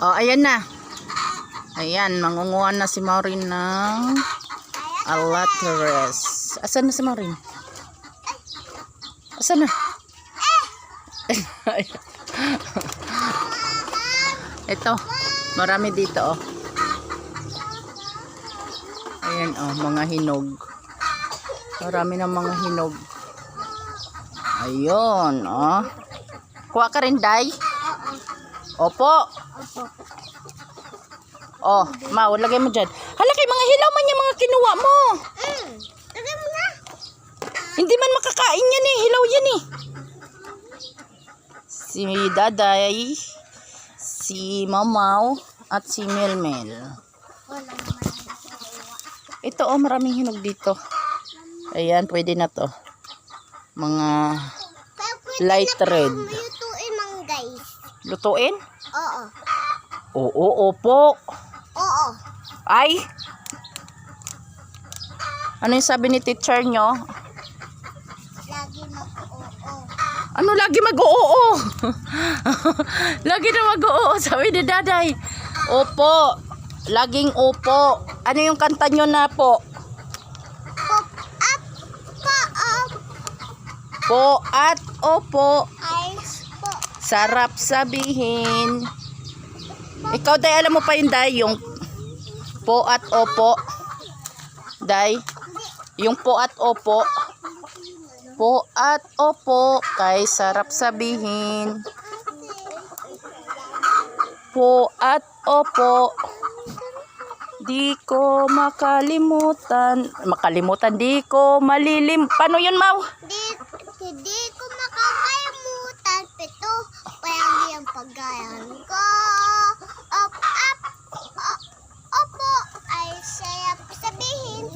Oh, ayan na. Ayan, mangunguha na si Maureen ng alateres. Asan na si Maureen? Asan na? Ito, marami dito oh. Ayan oh, mga hinog. Marami ng mga hinog. Ayun, oh. Kuha ka rin, Day? Opo. Oh, ma, lagay mo dyan. Hala mga hilaw man yung mga kinuha mo. Mm. Lagay mo na. Hindi man makakain yan eh. Hilaw yan eh. Si Daday, si Mamaw, at si Melmel. Ito oh, maraming hinog dito. Ayan, pwede na to. Mga Light red. Lutuin. Oo. Oo, opo. Oo. Ay! Ano yung sabi ni teacher nyo? Lagi mag-oo. Ano lagi mag-oo? lagi na mag-oo, sabi ni daday. Opo. Laging opo. Ano yung kanta nyo na po? Up. Pa up. Po at opo. Sarap sabihin. Ikaw, Day, alam mo pa yun, Day, yung po at opo. Day, yung po at opo. Po at opo, kay sarap sabihin. Po at opo. Di ko makalimutan. Makalimutan, di ko malilim. Paano yun, Mau? Di, hindi ko makakalimutan. Pito. Palagi ang paggayan ko. Up, up. o- Opo. Ay sayap sabihin.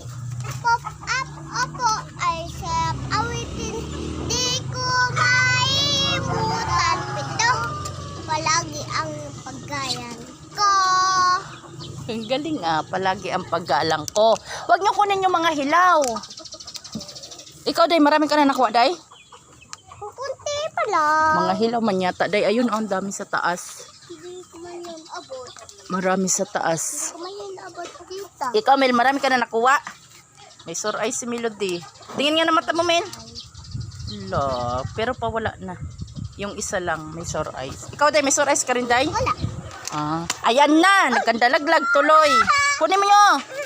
Pop up. Opo. Ay sayap awitin. Di ko maimutan. Pito. Palagi ang paggayan ko. Ang galing ah, palagi ang paggalang ko. Huwag niyo kunin yung mga hilaw. Ikaw, Day, marami ka na nakuha, Day? Mga hilaw man yata, Day. Ayun, ang dami sa taas. Marami sa taas. Ikaw, Mel, marami ka na nakuha. May sore eyes si Melody. Tingin nga na mata mo, Mel. Lo, pero pa wala na. Yung isa lang, may sore eyes. Ikaw, Day, may sore eyes ka rin, Day? Wala. Ah, ayan na, nagkandalaglag tuloy. Kunin mo yun.